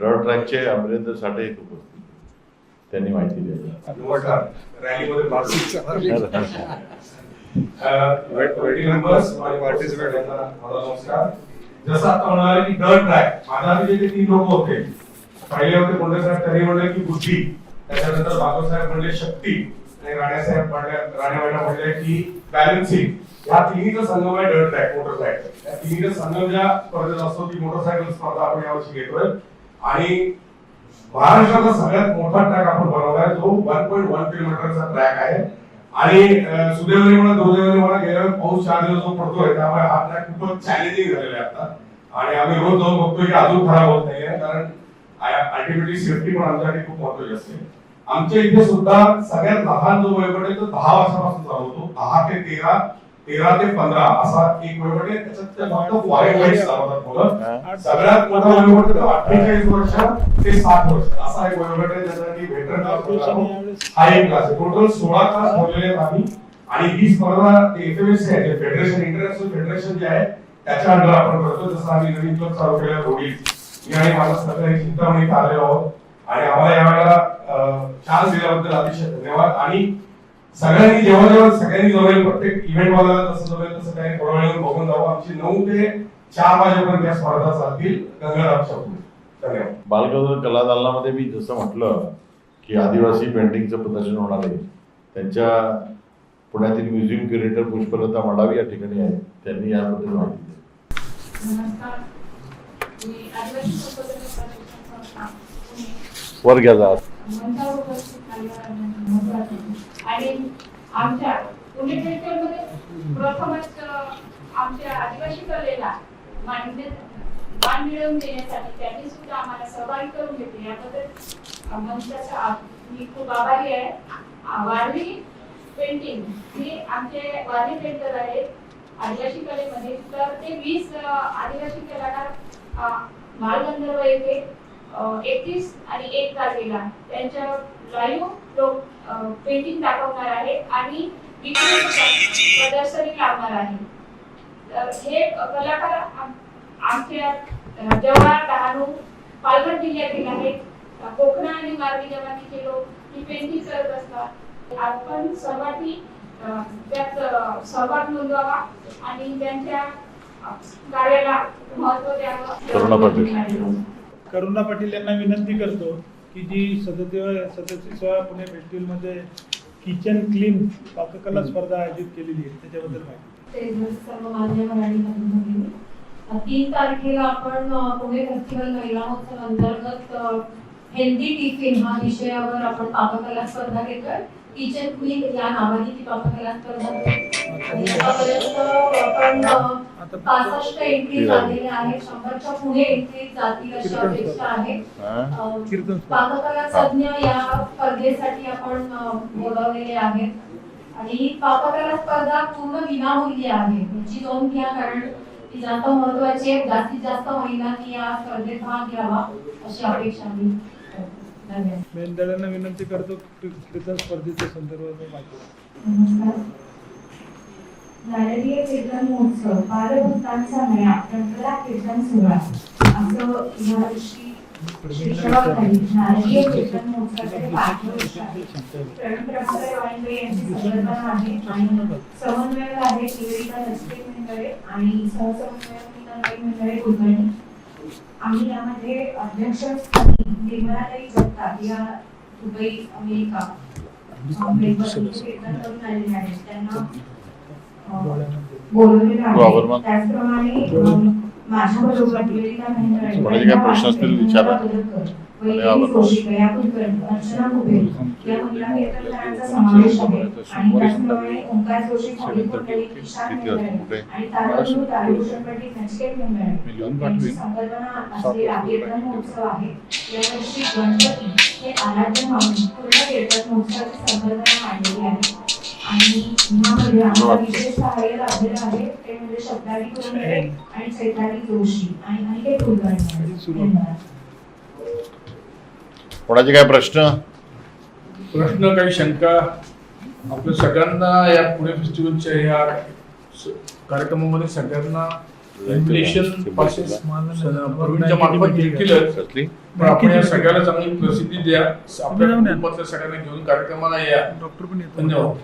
Draw ट्रॅकचे Amarendra साठे एक उपस्थित. त्यांनी माहिती दिली. जसं आता म्हणाले की दर ट्रॅक माझा आधी जे तीन लोक होते पहिले होते मुंडे साहेब त्यांनी म्हणले की बुद्धी. त्याच्यानंतर बाबासाहेब म्हणले शक्ती. आणि राणे साहेब म्हणले राणे मॅडम म्हणले की बॅलन्सिंग या तिन्हीचा संगम आहे डर ट्रॅक मोटरसायकल या तिन्हीचा संगम ज्या स्पर्धेत असतो ती मोटरसायकल स्पर्धा आपण यावर्षी घेतोय. आणि महाराष्ट्राचा सगळ्यात मोठा ट्रॅक आपण बनवलाय जो वन पॉईंट वन किलोमीटरचा ट्रॅक आहे. आणि सुदैवाने म्हणा दुर्दैवाने म्हणा गेल्या पाऊस चार दिवस जो पडतोय त्यामुळे हा ट्रॅक खूपच चॅलेंजिंग झालेला आहे आता. आणि आम्ही रोज जाऊन बघतोय की अजून खराब होत नाहीये कारण अल्टिमेटली सेफ्टी पण आमच्यासाठी खूप महत्वाची असते. आमच्या इथे सुद्धा सगळ्यात लहान जो वयोगट आहे तो दहा वर्षापासून चालू होतो दहा ते तेरा. तेरा ते पंधरा असा एक वयोगट आहे त्याच्यात ते फक्त फॉरेन वाईट चालवतात मुलं. सगळ्यात मोठा वयोगट आहे तो अठ्ठेचाळीस वर्ष ते साठ वर्ष. असा एक वयोगट आहे ज्यासाठी व्हेटरन क्लास हा एक क्लास आहे. टोटल सोळा क्लास ठेवलेले आहेत आम्ही. आणि ही स्पर्धा एफएमएससी आहे फेडरेशन इंटरनॅशनल फेडरेशन जे आहे त्याच्या अंडर आपण करतो. जसं आम्ही नवीन क्लब चालू केलेला रोडीज मी आणि माझा सहकारी चिंतामणी आलेलो आहोत. आणि आम्हाला यावेळेला चान्स दिल्याबद्दल अतिशय धन्यवाद. आणि सगळ्यांनी जेव्हा जेव्हा सगळ्यांनी जमेल प्रत्येक इव्हेंट वाला जसं जमेल तसं काही थोडा वेळ येऊन बघून जाऊ आमची नऊ ते चार वाजेपर्यंत या स्पर्धा चालतील. गंगारामच्या धन्यवाद. बालगंधर्व कला दालनामध्ये मी जसं म्हटलं की आदिवासी पेंटिंगचं प्रदर्शन होणार आहे. त्यांच्या पुण्यातील म्युझियम क्युरेटर पुष्पलता मडावी या ठिकाणी आहेत त्यांनी याबद्दल माहिती दिली. वर घ्या जा मंचावर उपस्थित झालेल्या महत्त्वाचे आणि आमच्या पुणे फेस्टिवलमध्ये प्रथमच आमच्या आदिवासी कलेला मान्य मान मिळवून देण्यासाठी त्यांनी सुद्धा आम्हाला सहभागी करून घेतले. याबद्दल मंचाचा मी खूप आभारी आहे. वारली पेंटिंग हे आमचे वारली पेंटर आहेत. आदिवासी कलेमध्ये तर ते वीस आदिवासी कलाकार मालगंधर्व येथे एकतीस आणि एक तारखेला. त्यांच्या लाईव्ह लोक पेंटिंग दाखवणार आहे आणि प्रदर्शनी लावणार आहे. तर हे कलाकार आम- आमच्या जव्हार डहाणू पालघर जिल्ह्यातील आहेत. कोकणा आणि मारवी जमातीचे लोक ही पेंटिंग करत असतात. आपण सर्वांनी त्यात सहभाग नोंदवावा आणि त्यांच्या कार्याला महत्त्व. द्यावं. करुणा पाटील यांना विनंती करतो की जी सदतीव सदतीसव्या पुणे फेस्टिवलमध्ये किचन क्लीन पाककला स्पर्धा आयोजित केलेली आहे त्याच्याबद्दल माहिती ते सर्व मान्यवर आणि तीन तारखेला आपण पुणे फेस्टिवल महिला महोत्सव अंतर्गत हेल्दी टिफिन हा विषयावर आपण पाककला स्पर्धा घेतोय. किचन क्वीन या नावाने ती पाककला स्पर्धा आतापर्यंत आपण पासष्ट एंट्री झालेल्या आहेत शंभरच्या पुढे एंट्री जातील अशी अपेक्षा आहे. पाककला तज्ञ या स्पर्धेसाठी आपण बोलावलेले आहेत. आणि ही पाककला स्पर्धा पूर्ण विनामूल्य आहे. याची नोंद घ्या कारण ती जास्त महत्वाची आहे. जास्तीत जास्त महिलांनी या स्पर्धेत भाग घ्यावा अशी अपेक्षा मी करते. धन्यवाद. मेंदळ्यांना विनंती करतो स्पर्धेच्या संदर्भात माहिती द्या. नमस्कार नारळीय कीर्तन महोत्सव बालभक्तांचा मेळा प्रंकला कीर्तन सोहळा असं कीर्तन महोत्सवाचे पाचवे वर्ष आहे. प्रवीण प्रभाकर वाणिज्य यांची संकल्पना आहे आणि समन्वयक आहे निवेदिता लक्ष्मी मंडळे आणि सहसमन्वयक मीनाबाई मंडळे कुलकर्णी आम्ही यामध्ये अध्यक्ष निर्मलाताई जगताप या दुबई अमेरिका. अमेरिकेतून कीर्तन करून आलेल्या आहेत. त्यांना आहे. त्याचप्रमाणे माझ्याबरोबर काय प्रश्न असतील विचारा. अर्चना या महिला समावेश आहे? आणि त्याचप्रमाणे ओंकार जोशी मंडळी, आणि तारभूषण पंडित यांची संकल्पना असलेला महोत्सव आहे. यावर्षी गणपती हे आराध्य मानून पूर्ण कीर्तन महोत्सवाची संकल्पना मांडलेली आहे. आणि यामध्ये आम्हाला विशेष सहाय्य लाभलेलं आहे. ते म्हणजे शब्दाली कुलकर्णी आणि चैताली जोशी. आणि अनिकेत कुलकर्णी धन्यवाद. कोणाचे काय प्रश्न? प्रश्न काही शंका? आपल्या सगळ्यांना या पुणे फेस्टिवलच्या या कार्यक्रमामध्ये सगळ्यांना पासेस मार्फत पण आपण या सगळ्याला चांगली प्रसिद्धी द्या. आपल्या सगळ्यांना घेऊन कार्यक्रमाला या. डॉक्टर पण येतो. धन्यवाद.